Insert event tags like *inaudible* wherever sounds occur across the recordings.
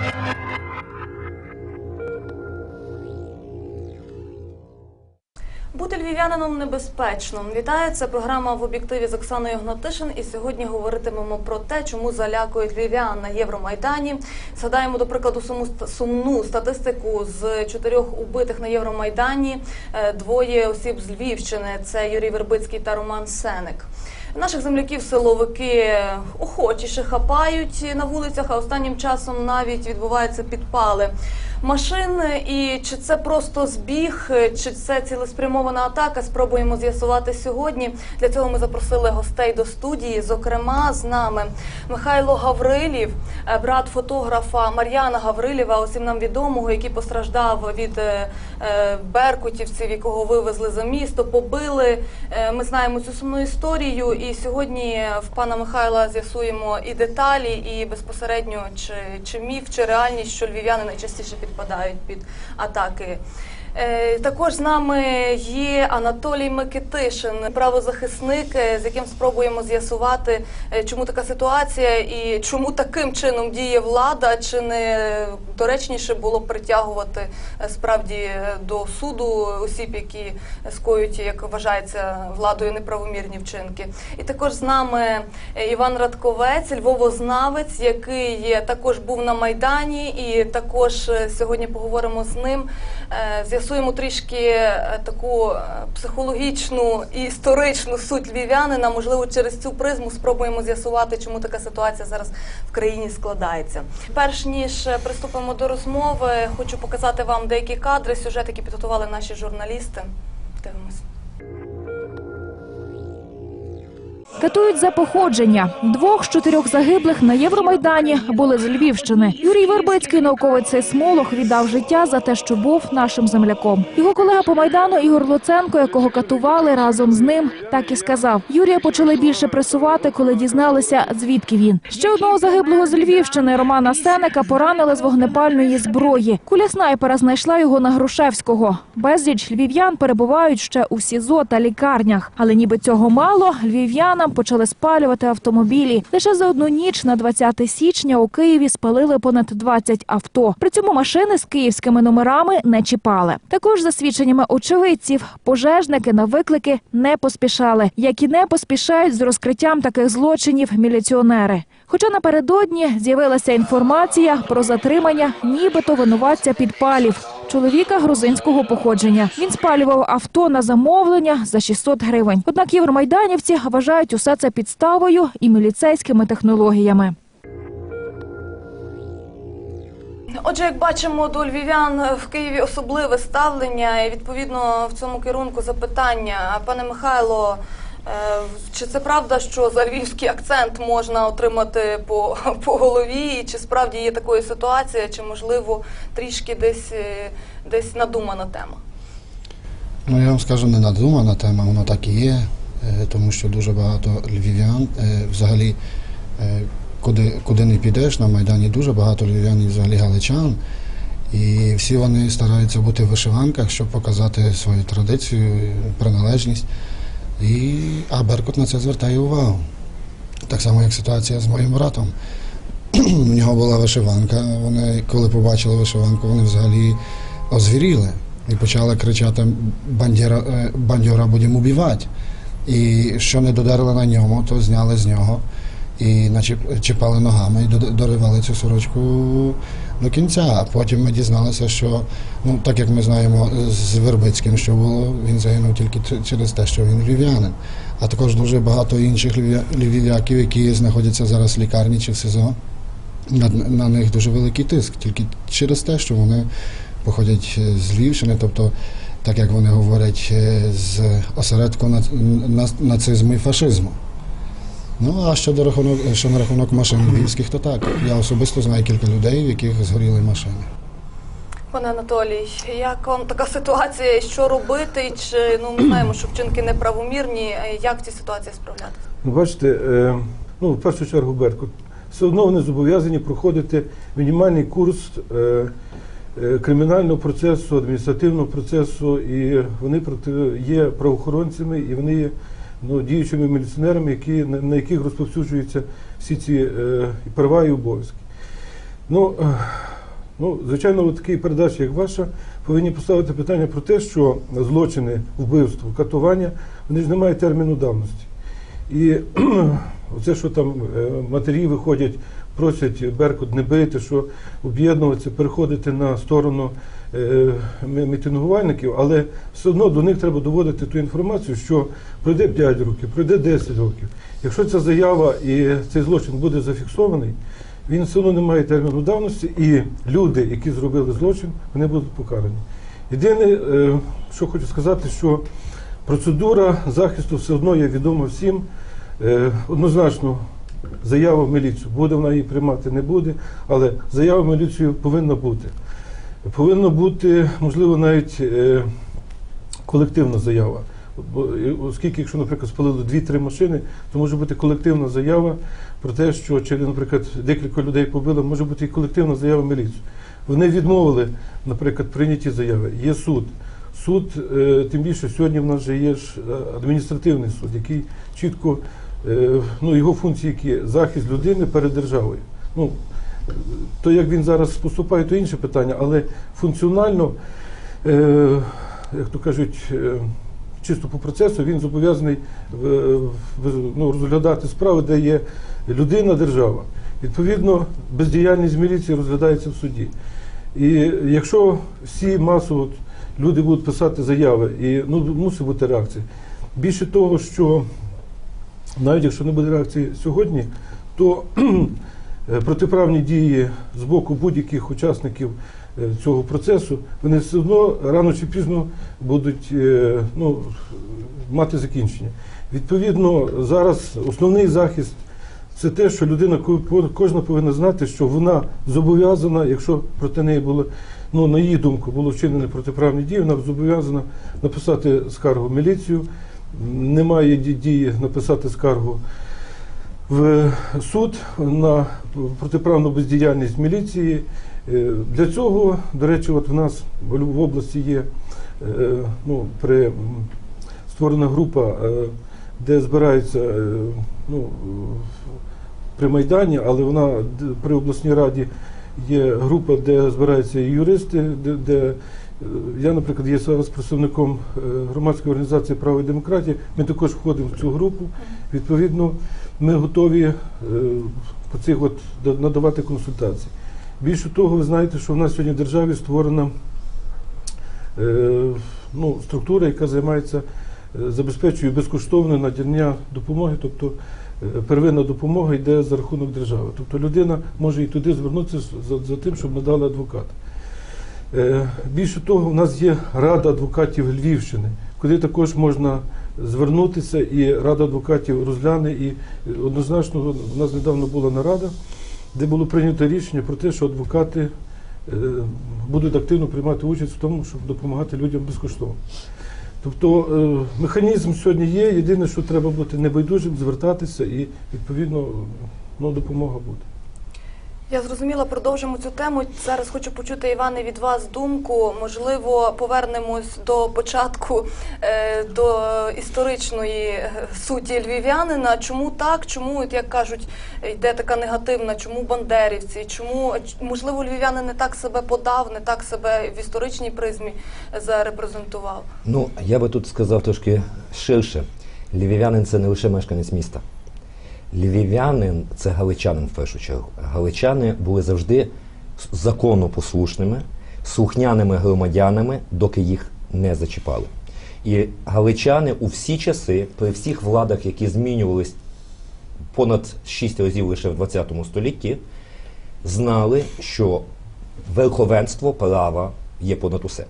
Bye. Бути львів'янином небезпечно. Вітаю, це програма в об'єктиві з Оксаною Гнатишин. І сьогодні говоритимемо про те, чому залякують львів'ян на Євромайдані. Згадаємо, до прикладу, суму сумну статистику з чотирьох убитих на Євромайдані. Е, Двоє осіб з Львівщини це Юрій Вербицький та Роман Сеник. Наших земляків силовики охочіше хапають на вулицях, а останнім часом навіть відбуваються підпали машин. І чи це просто збіг, чи це цілеспрямована атака? Спробуємо з'ясувати сьогодні. Для цього ми запросили гостей до студії. Зокрема, з нами Михайло Гаврилів, е, брат фотографа Мар'яна Гаврилєва, усім нам відомого, який постраждав від е, е, беркутівців, якого вивезли за місто, побили. Ми знаємо цю сумну історію. І сьогодні в пана Михайла з'ясуємо і деталі, і безпосередньо чи, чи міф, чи реальність, що львів'яни найчастіше підпадають під атаки. Е, Також з нами є Анатолій Микитишин, правозахисник, е, з яким спробуємо з'ясувати, е, чому така ситуація і чому таким чином діє влада, чи не доречніше було притягувати справді до суду осіб, які скоюють, як вважається владою, неправомірні вчинки. І також з нами Іван Радковець, львовознавець, який також був на майдані, і також сьогодні поговоримо з ним. З'ясуємо трішки е, таку е, психологічну і історичну суть львів'янина. Можливо, через цю призму спробуємо з'ясувати, чому така ситуація зараз в країні складається. Перш ніж е, приступимо до розмови, хочу показати вам деякі кадри, сюжет, які підготували наші журналісти. Дивимось. Катують за походження. Двох з чотирьох загиблих на Євромайдані були з Львівщини. Юрій Вербицький, науковець сейсмолог, віддав життя за те, що був нашим земляком. Його колега по майдану Ігор Луценко, якого катували разом з ним, так і сказав: Юрія почали більше пресувати, коли дізналися, звідки він. Ще одного загиблого з Львівщини Романа Сенека поранили з вогнепальної зброї. Куля снайпера знайшла його на Грушевського. Безліч львів'ян перебувають ще у СІЗО та лікарнях. Але ніби цього мало, львів'янам почали спалювати автомобілі. Лише за одну ніч на 20 січня у Києві спалили понад 20 авто. При цьому машини з київськими номерами не чіпали. Також за свідченнями очевидців, пожежники на виклики не поспішали, як і не поспішають з розкриттям таких злочинів міліціонери. Хоча напередодні з'явилася інформація про затримання нібито винуватця підпалів чоловіка грузинського походження. Він спалював авто на замовлення за 600 гривень. Однак євромайданівці вважають усе це підставою і міліцейськими технологіями. Отже, як бачимо, до львів'ян в Києві особливе ставлення, і відповідно в цьому керунку запитання. Пане Михайло, чи це правда, що за львівський акцент можна отримати по, *laughs* по голові? Чи справді є такою ситуація, чи можливо трішки десь, е, десь надумана тема? Ну, я вам скажу, не надумана тема, воно так і є, е, тому що дуже багато львів'ян, е, взагалі, е, куди, куди не підеш, на Майдані дуже багато львів'ян і взагалі галичан. І всі вони стараються бути в вишиванках, щоб показати свою традицію, приналежність. І, а Беркут на це звертає увагу. Так само, як ситуація з моїм братом. *clears throat* У нього була вишиванка. Вони, коли побачили вишиванку, вони взагалі озвіріли і почали кричати бандера, е, бандьора будемо убивати. І що не додерли на ньому, то зняли з нього і начіп- чіпали ногами і доривали цю сорочку до кінця. А потім ми дізналися, що ну так як ми знаємо з Вербицьким, що було, він загинув тільки через те, що він львів'янин. А також дуже багато інших львів'я- львів'яків, які знаходяться зараз в лікарні чи в СИЗО. На, на них дуже великий тиск, тільки через те, що вони походять з Львівщини, тобто, так як вони говорять, е, з осередку нац- на- нацизму і фашизму. Ну а щодо рахунок, що на рахунок машин львівських, то так. Я особисто знаю кілька людей, в яких згоріли машини. Пане Анатолій, як вам така ситуація? і Що робити? Чи ну ми знаємо, що вчинки неправомірні? Як в цій ситуації справлятися? Ну, бачите, е, ну, в першу чергу Беркут. Все одно вони зобов'язані проходити мінімальний курс е, е, кримінального процесу, адміністративного процесу, і вони є правоохоронцями, і вони є ну, діючими міліціонерами, які, на, на яких розповсюджуються всі ці е, права і обов'язки. Ну, е, Ну, звичайно, такі передачі, як ваша, повинні поставити питання про те, що злочини, вбивство, катування, вони ж не мають терміну давності. І *clears throat* оце, що там е, матері виходять, просять Беркут не бити, що об'єднуватися, переходити на сторону мітингувальників, але все одно до них треба доводити ту інформацію, що пройде 5 років, пройде 10 років. Якщо ця заява і цей злочин буде зафіксований, він все одно не має терміну давності, і люди, які зробили злочин, вони будуть покарані. Єдине, е, що хочу сказати, що процедура захисту все одно є відома всім. Е, Однозначно, заява в міліцію, буде вона її приймати, не буде, але заява в міліцію повинна бути. Повинна бути, можливо, навіть е, колективна заява. Оскільки, якщо, наприклад, спалили дві-три машини, то може бути колективна заява про те, що чи, наприклад, декілька людей побили, може бути і колективна заява в міліцію. Вони відмовили, наприклад, прийняті заяви. Є суд. Суд, е, тим більше сьогодні в нас же є е, адміністративний суд, який чітко, ну, його функції які захист людини перед державою. Ну, то як він зараз поступає, то інше питання, але функціонально, е, як то кажуть, е, чисто по процесу він зобов'язаний е, ну, розглядати справи, де є людина, держава. Відповідно, бездіяльність міліції розглядається в суді. І якщо всі масово люди будуть писати заяви, і ну, мусить бути реакція. Більше того, що навіть якщо не буде реакції сьогодні, то протиправні дії з боку будь-яких учасників е, цього процесу, вони все одно рано чи пізно будуть е, ну, мати закінчення. Відповідно, зараз основний захист це те, що людина ко- кожна повинна знати, що вона зобов'язана, якщо проти неї було, ну на її думку, було вчинені протиправні дії, вона зобов'язана написати скаргу в міліцію. Немає дії написати скаргу в суд на протиправну бездіяльність міліції. Е, Для цього, до речі, от в нас в області є е, ну, при, створена група, е, де збираються ну, при Майдані, але вона при обласній раді є група, де збираються юристи, де, де я, наприклад, є зараз представником е, громадської організації право і демократія. Ми також входимо в цю групу. Відповідно, ми готові е, по цих от надавати консультації. Більше того, ви знаєте, що в нас сьогодні в державі створена е, ну, структура, яка займається, забезпечує безкоштовне надання допомоги, тобто первинна допомога йде за рахунок держави. Тобто людина може і туди звернутися за, за тим, щоб надали адвоката. Е, Більше того, у нас є Рада адвокатів Львівщини, куди також можна звернутися, і Рада адвокатів розгляне. І однозначно у нас недавно була нарада, де було прийнято рішення про те, що адвокати е, будуть активно приймати участь в тому, щоб допомагати людям безкоштовно. Тобто е, механізм сьогодні є, єдине, що треба бути небайдужим, звертатися і відповідно ну, допомога буде. Я зрозуміла, продовжимо цю тему. Зараз хочу почути, Іване, від вас думку. Можливо, повернемось до початку, е, до історичної е, суті львів'янина. Чому так? Чому, як кажуть, йде така негативна? Чому бандерівці? Чому можливо львів'янин не так себе подав, не так себе в історичній призмі зарепрезентував? Ну, я би тут сказав трошки ширше. Львів'янин це не лише мешканець міста. Львів'янин це галичанин в першу чергу. Галичани були завжди законопослушними, слухняними громадянами, доки їх не зачіпали. І галичани у всі часи, при всіх владах, які змінювались понад шість разів лише в ХХ столітті, знали, що верховенство права є понад усе.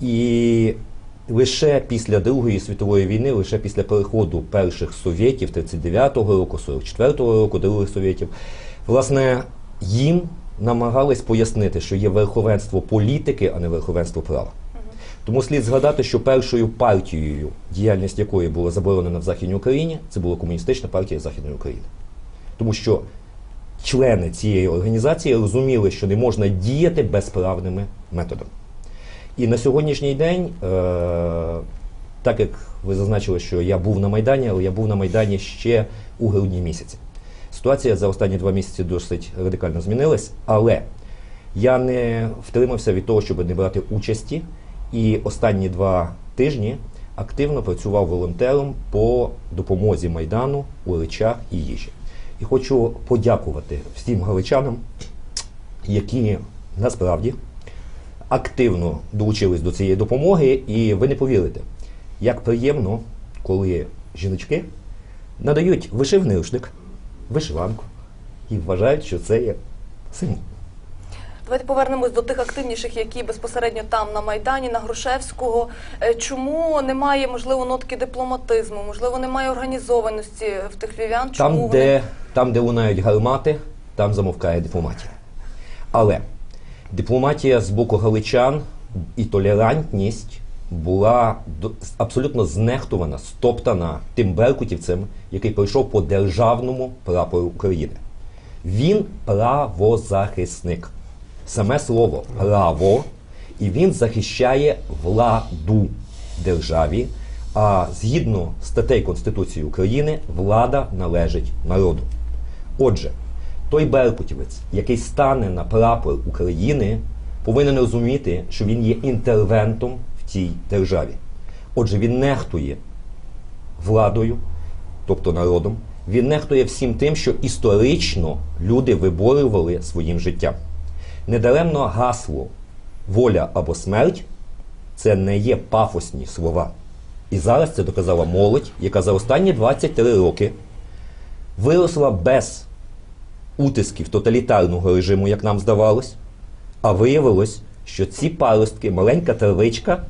І лише після Другої світової війни, лише після переходу перших совєтів 39-го року, 44-го року, других совєтів, власне, їм намагались пояснити, що є верховенство політики, а не верховенство права. Тому слід згадати, що першою партією, діяльність якої була заборонена в Західній Україні, це була комуністична партія Західної України. Тому що члени цієї організації розуміли, що не можна діяти безправними методами. І на сьогоднішній день, е, так як ви зазначили, що я був на Майдані, але я був на Майдані ще у грудні місяці. Ситуація за останні два місяці досить радикально змінилась, але Я не втримався від того, щоб не брати участі, і останні два тижні активно працював волонтером по допомозі Майдану у речах і їжі. І хочу подякувати всім галичанам, які насправді активно долучились до цієї допомоги, і ви не повірите, як приємно, коли жіночки надають вишивний рушник, вишиванку і вважають, що це є символ. Давайте повернемось до тих активніших, які безпосередньо там на майдані, на Грушевського. Е, Чому немає можливо нотки дипломатизму? Можливо, немає організованості в тих львів'ян? Чому Там, вони- де, там, де лунають гармати, там замовкає дипломатія. Але дипломатія з боку галичан і толерантність була абсолютно знехтувана, стоптана тим беркутівцем, який прийшов по державному прапору України. Він правозахисник. Саме слово право, і він захищає владу державі. А згідно статей Конституції України, влада належить народу. Отже, той беркутівець, який стане на прапор України, повинен розуміти, що він є інтервентом в цій державі. Отже, він нехтує владою, тобто народом, він нехтує всім тим, що історично люди виборювали своїм життям. Недаремно гасло воля або смерть це не є пафосні слова. І зараз це доказала молодь, яка за останні 23 роки виросла без утисків тоталітарного режиму, як нам здавалось, а виявилось, що ці паростки маленька травичка,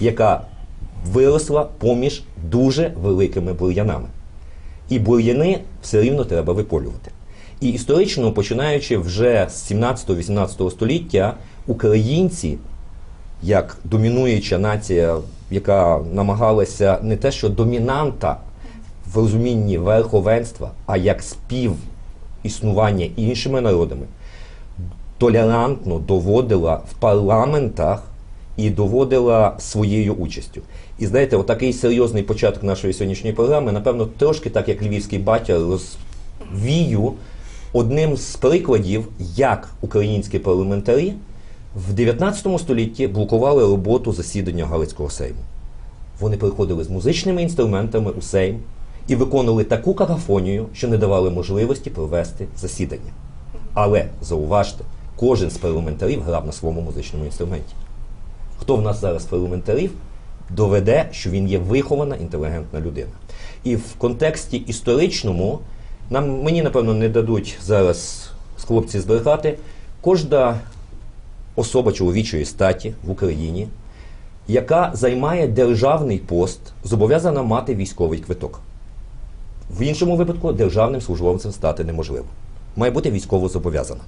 яка виросла поміж дуже великими бур'янами. І бур'яни все рівно треба виполювати. І історично, починаючи вже з 17-18 століття, українці, як домінуюча нація, яка намагалася не те, що домінанта в розумінні верховенства, а як спів існування іншими народами, толерантно доводила в парламентах і доводила своєю участю. І знаєте, отакий серйозний початок нашої сьогоднішньої програми, напевно, трошки так як львівський батя розвію одним з прикладів, як українські парламентарі в 19 столітті блокували роботу засідання Галицького сейму. Вони приходили з музичними інструментами у Сейм і виконували таку какафонію, що не давали можливості провести засідання. Але зауважте, кожен з парламентарів грав на своєму музичному інструменті. Хто в нас зараз парламентарів доведе, що він є вихована інтелігентна людина. І в контексті історичному нам мені напевно не дадуть зараз хлопці збрехати. Кожна особа чоловічої статі в Україні, яка займає державний пост, зобов'язана мати військовий квиток. В іншому випадку державним службовцем стати неможливо. Має бути військово зобов'язана.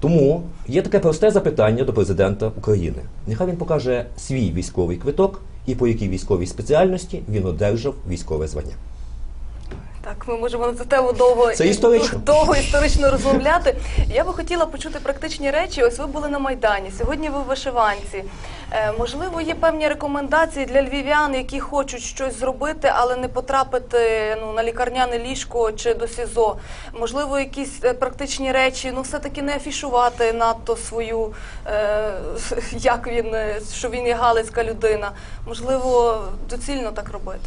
Тому є таке просте запитання до президента України. Нехай він покаже свій військовий квиток і по якій військовій спеціальності він одержав військове звання. Так, ми можемо на цю тему довго Це історично. довго історично розмовляти. Я би хотіла почути практичні речі. Ось ви були на майдані. Сьогодні ви в вишиванці. Е, можливо, є певні рекомендації для львів'ян, які хочуть щось зробити, але не потрапити ну на лікарняне ліжко чи до СІЗО. Можливо, якісь е, практичні речі, ну все таки не афішувати надто свою, е, *laughs* як він е, що він є галицька людина. Можливо, доцільно так робити.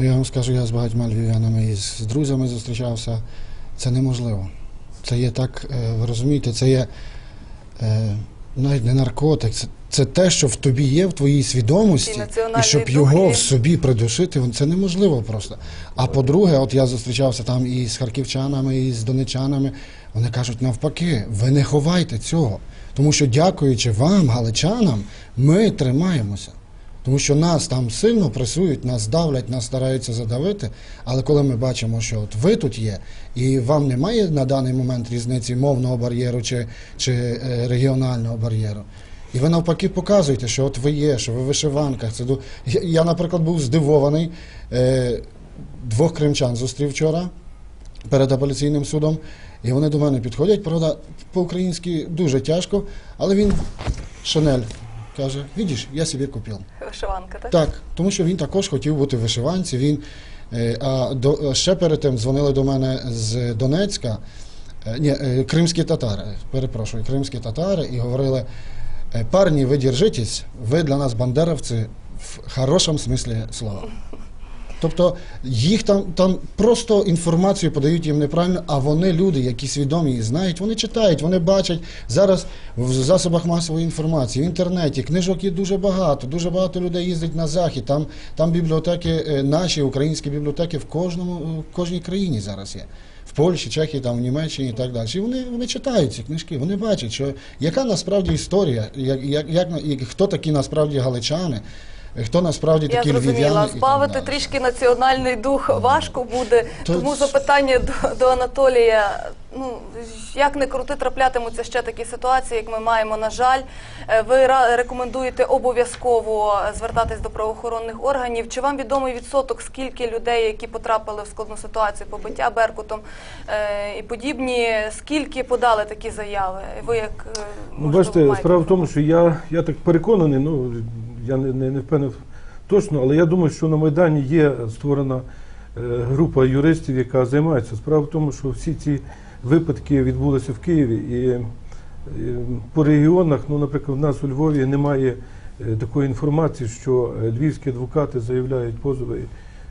Ну, я вам скажу, я з багатьма львів'янами і з друзями зустрічався. Це неможливо. Це є так, е, ви розумієте, це є е, навіть не наркотик, це, це те, що в тобі є, в твоїй свідомості, і щоб його в собі придушити, це неможливо просто. А по-друге, от я зустрічався там і з харківчанами, і з донечанами. Вони кажуть, навпаки, ви не ховайте цього. Тому що, дякуючи вам, галичанам, ми тримаємося. Тому що нас там сильно пресують, нас давлять, нас стараються задавити. Але коли ми бачимо, що от ви тут є, і вам немає на даний момент різниці мовного бар'єру чи, чи е, регіонального бар'єру. І ви навпаки показуєте, що от ви є, що ви в вишиванках. Це я, наприклад, був здивований. Е, двох кримчан зустрів вчора перед апеляційним судом. І вони до мене підходять, правда, по-українськи дуже тяжко, але він Шанель каже: Видиш, я собі купив. Вишиванка, так? Так, тому що він також хотів бути в вишиванці. Він, е, а до, ще перед тим дзвонили до мене з Донецька. Е, Ні, е, кримські татари, перепрошую, кримські татари і говорили: «Е, парні, ви держитесь, ви для нас бандеровці в хорошому смислі слова. Тобто їх там, там просто інформацію подають їм неправильно, а вони люди, які свідомі і знають, вони читають, вони бачать зараз в засобах масової інформації, в інтернеті, книжок є дуже багато, дуже багато людей їздить на захід. Там, там бібліотеки, е, наші українські бібліотеки в кожному в кожній країні зараз є. В Польщі, Чехії, там в Німеччині і так далі. І вони, вони читають ці книжки, вони бачать, що яка насправді історія, як, як, як, як хто такі насправді галичани, хто насправді Я такі львів'яни. зрозуміла, і так збавити далі. трішки національний дух важко буде. То Тому запитання до, до Анатолія. Ну як не крути, траплятимуться ще такі ситуації, як ми маємо. На жаль, Е, ви ра- рекомендуєте обов'язково звертатись до правоохоронних органів. Чи вам відомий відсоток, скільки людей, які потрапили в складну ситуацію, побиття Беркутом е, і подібні, скільки подали такі заяви? Ви як е, Ну, можливо, бачите, маєте справа в тому, що я, я так переконаний, ну я не, не, не впевнений точно, але я думаю, що на Майдані є створена е, група юристів, яка займається. Справа в тому, що всі ці випадки відбулися в Києві і, і по регіонах, ну, наприклад, в нас у Львові немає е, такої інформації, що е, львівські адвокати заявляють позови,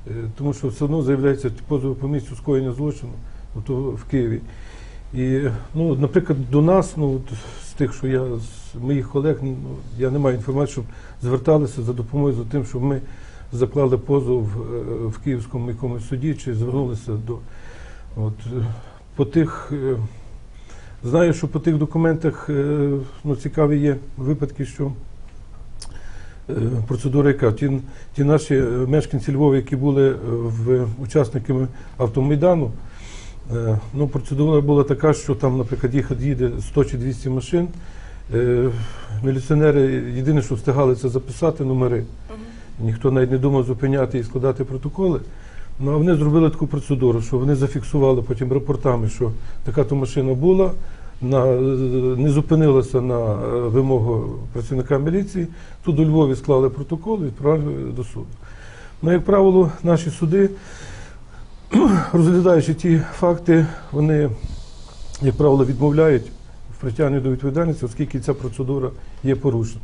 е, тому що все одно заявляються позови по місцю скоєння злочину, тобто в Києві. І, ну, наприклад, до нас, ну, тих, що я з моїх колег, ну, я не маю інформації, щоб зверталися за допомогою за тим, щоб ми заклали позов е, в Київському якомусь суді чи звернулися до от, е, по тих. е, Знаю, що по тих документах ну, цікаві є випадки, що процедура яка. Ті, ті наші мешканці Львова, які були в учасниками автомайдану, Ну, процедура була така, що там, наприклад, їхати їде 100 чи 200 машин. Е, Міліціонери єдине, що встигали, це записати номери. Ніхто навіть не думав зупиняти і складати протоколи. Ну, а вони зробили таку процедуру, що вони зафіксували потім рапортами, що така то машина була, на, е, не зупинилася на е, вимогу працівника міліції. Тут у Львові склали протокол і відправили до суду. Ну, як правило, наші суди *clears throat* розглядаючи ті факти, вони, як правило, відмовляють в притягненні до відповідальності, оскільки ця процедура є порушена.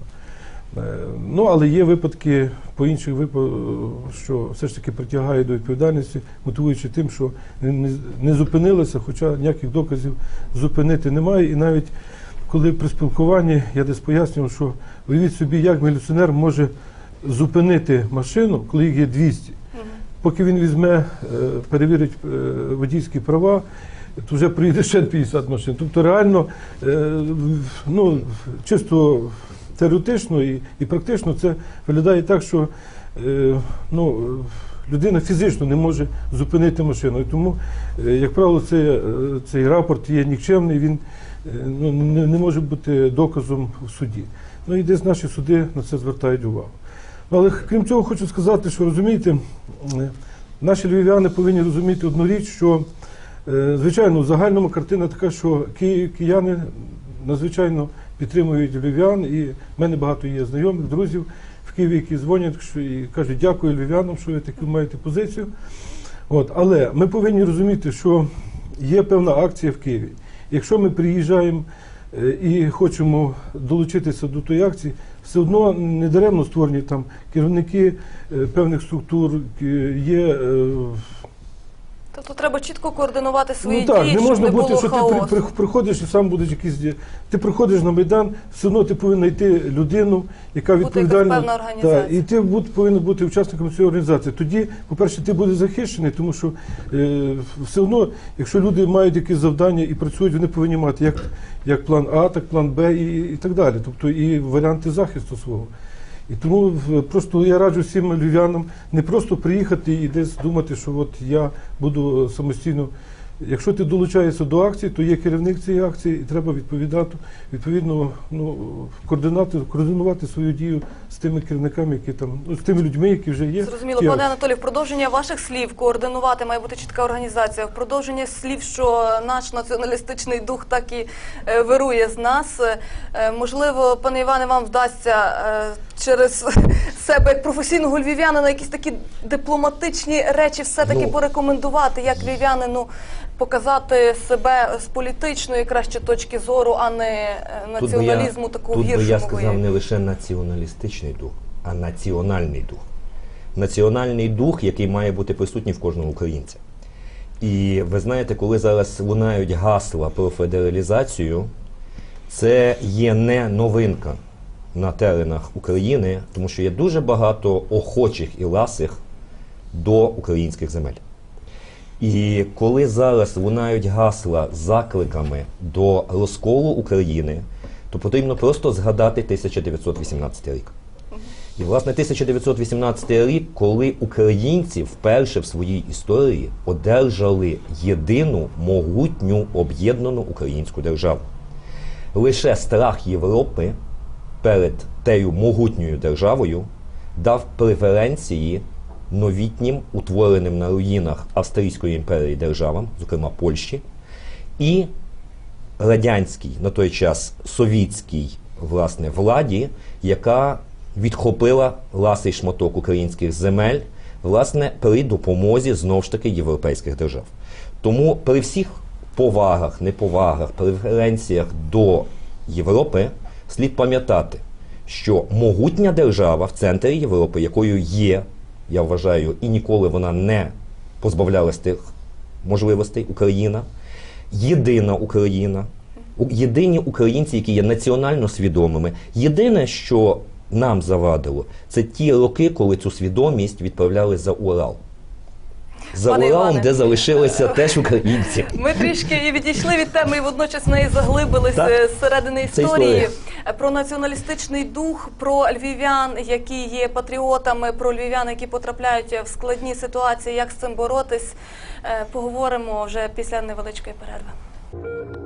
Е, Ну, але є випадки по інших випадках, що все ж таки притягають до відповідальності, мотивуючи тим, що не, зупинилися, хоча ніяких доказів зупинити немає. І навіть коли при спілкуванні я десь пояснював, що уявіть собі, як міліціонер може зупинити машину, коли їх є 200. Поки він візьме, е, перевірить е, водійські права, то вже приїде ще 50 машин. Тобто реально, е, ну, чисто теоретично і, і практично це виглядає так, що ну, людина фізично не може зупинити машину. І тому, як правило, цей, цей рапорт є нікчемний, він ну, не, не може бути доказом в суді. Ну і десь наші суди на це звертають увагу. Але крім цього, хочу сказати, що розумієте, е, наші львів'яни повинні розуміти одну річ, що е, звичайно в загальному картина така, що кияни надзвичайно підтримують львів'ян, і в мене багато є знайомих, друзів в Києві, які дзвонять і кажуть, дякую львів'янам, що ви таку маєте позицію. От, але ми повинні розуміти, що є певна акція в Києві. Якщо ми приїжджаємо е, і хочемо долучитися до тої акції, все одно не даремно створені там керівники е, певних структур, е, є. Тобто треба чітко координувати свої ну так, дії, не щоб можна не бути, було що хаосу. ти при, при, приходиш і сам будеш якийсь. ді- Ти приходиш на Майдан, все одно ти повинен знайти людину, яка Бути якась відповідальна. певна організація. Так, і ти будь, повинен бути учасником цієї організації. Тоді, по-перше, ти будеш захищений, тому що е, все одно, якщо люди мають якісь завдання і працюють, вони повинні мати як, як план А, так план Б і, і так далі. Тобто і варіанти захисту свого. І тому просто я раджу всім львів'янам не просто приїхати і десь думати, що от я буду самостійно. Якщо ти долучаєшся до акції, то є керівник цієї акції, і треба відповідати, відповідно ну, координати, координувати свою дію з тими керівниками, які там, ну, з тими людьми, які вже є. Зрозуміло, пане. Анатолій, в продовження ваших слів координувати має бути чітка організація. В продовження слів, що наш націоналістичний дух так і е, вирує з нас. Е, можливо, пане Іване, вам вдасться е, через себе як професійного львів'янина якісь такі дипломатичні речі все-таки Ну. порекомендувати, як львів'янину показати себе з політичної краще точки зору, а не е, Тут націоналізму такого Тут би я сказав не лише націоналістичний дух, а національний дух. Національний дух, який має бути присутній в кожному українця. І ви знаєте, коли зараз лунають гасла про федералізацію, це є не новинка на теренах України, тому що є дуже багато охочих і ласих до українських земель. І коли зараз лунають гасла закликами до розколу України, то потрібно просто згадати 1918 рік. І, власне, 1918 рік, коли українці вперше в своїй історії одержали єдину могутню об'єднану українську державу. Лише страх Європи перед тею могутньою державою дав преференції новітнім, утвореним на руїнах Австрійської імперії державам, зокрема Польщі, і радянській на той час совітській власне владі, яка відхопила ласий шматок українських земель, власне, при допомозі знов ж таки європейських держав. Тому при всіх повагах, неповагах, преференціях до Європи слід пам'ятати, що могутня держава в центрі Європи, якою є, я вважаю, і ніколи вона не позбавлялась тих можливостей Україна, єдина Україна, єдині українці, які є національно свідомими. Єдине, що нам завадило, це ті роки, коли цю свідомість відправляли за Урал. За Пане Уралом, Іване. де залишилися теж українці. Ми трішки і відійшли від теми і водночас неї заглибилися Так. зсередини Це історії. Про націоналістичний дух, про львів'ян, які є патріотами, про львів'ян, які потрапляють в складні ситуації, як з цим боротись. Е, Поговоримо вже після невеличкої перерви.